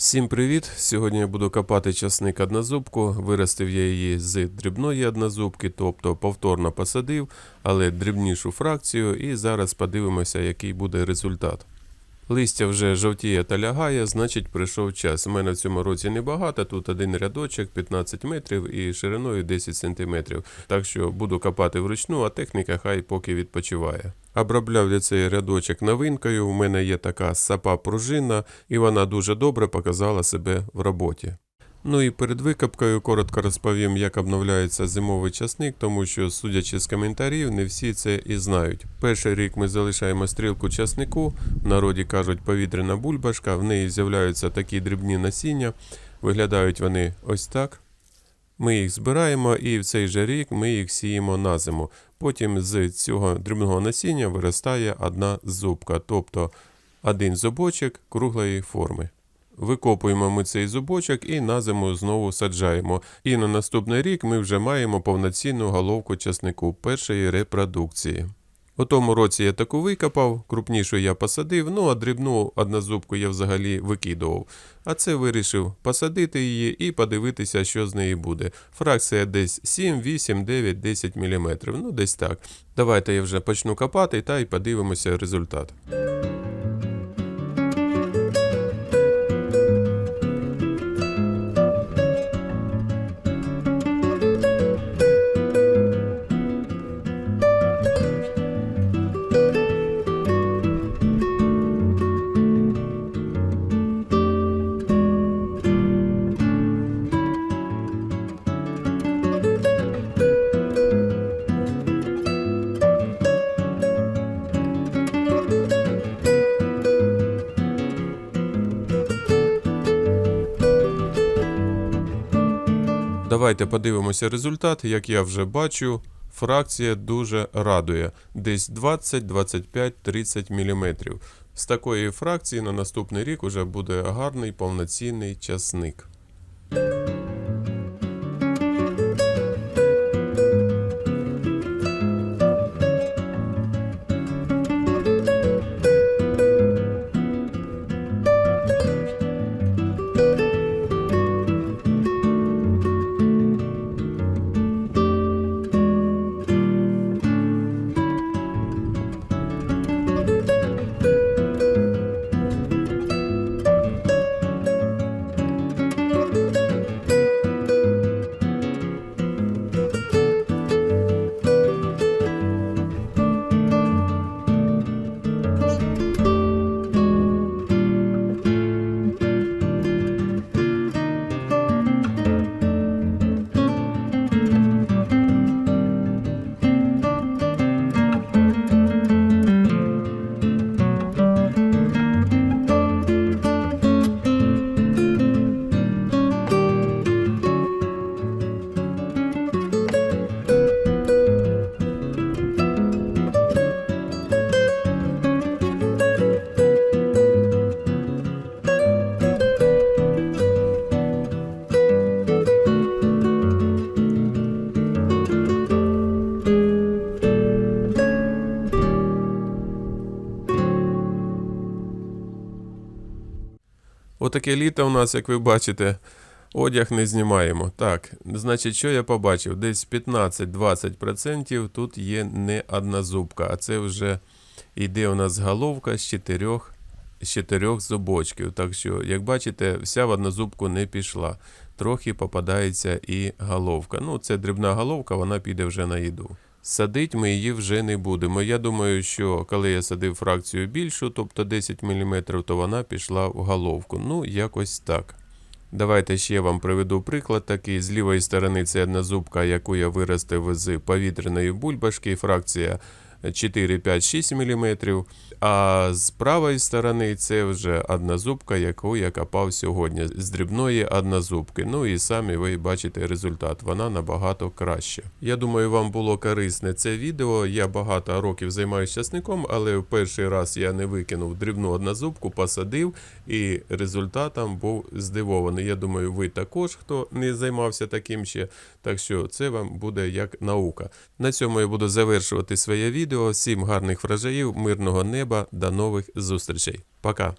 Всім привіт! Сьогодні я буду копати часник однозубку. Виростив я її з дрібної однозубки, тобто повторно посадив, але дрібнішу фракцію, і зараз подивимося, який буде результат. Листя вже жовтіє та лягає, значить прийшов час. У мене в цьому році небагато, тут один рядочок 15 метрів і шириною 10 сантиметрів. Так що буду копати вручну, а техніка хай поки відпочиває. Обробляв я цей рядочок новинкою. У мене є така сапа пружина, і вона дуже добре показала себе в роботі. Ну і перед викопкою коротко розповім, як обновляється зимовий часник, тому що, судячи з коментарів, не всі це і знають. Перший рік ми залишаємо стрілку часнику, в народі кажуть повітряна бульбашка, в неї з'являються такі дрібні насіння, виглядають вони ось так. Ми їх збираємо і в цей же рік ми їх сіємо на зиму. Потім з цього дрібного насіння виростає одна зубка, тобто один зубочок круглої форми. Викопуємо ми цей зубочок і на зиму знову саджаємо. І на наступний рік ми вже маємо повноцінну головку часнику першої репродукції. У тому році я таку викопав, крупнішу я посадив, ну а дрібну однозубку я взагалі викидував. А це вирішив посадити її і подивитися, що з неї буде. Фракція десь 7, 8, 9, 10 мм. Ну десь так. Давайте я вже почну копати та й подивимося результат. Давайте подивимося результат. Як я вже бачу, фракція дуже радує. Десь 20, 25, 30 мм. З такої фракції на наступний рік уже буде гарний повноцінний часник. Отаке літо у нас, як ви бачите, одяг не знімаємо. Так, значить, що я побачив? Десь 15-20% тут є не одна зубка, а це вже йде у нас головка з чотирьох, з чотирьох зубочків. Так що, як бачите, вся в однозубку не пішла. Трохи попадається і головка. Ну, це дрібна головка, вона піде вже на їду. Садить ми її вже не будемо. Я думаю, що коли я садив фракцію більшу, тобто 10 мм, то вона пішла в головку. Ну, якось так. Давайте ще вам приведу приклад такий. З лівої сторони це одна зубка, яку я виростив з повітряної бульбашки, фракція 4, 5, 6 мм. А з правої сторони це вже одна зубка, яку я копав сьогодні з дрібної однозубки. Ну і самі ви бачите результат. Вона набагато краще. Я думаю, вам було корисне це відео. Я багато років займаюся часником, але в перший раз я не викинув дрібну однозубку, посадив і результатом був здивований. Я думаю, ви також, хто не займався таким ще. Так що це вам буде як наука. На цьому я буду завершувати своє відео. Всім гарних врожаїв, мирного неба, до нових зустрічей. Пока!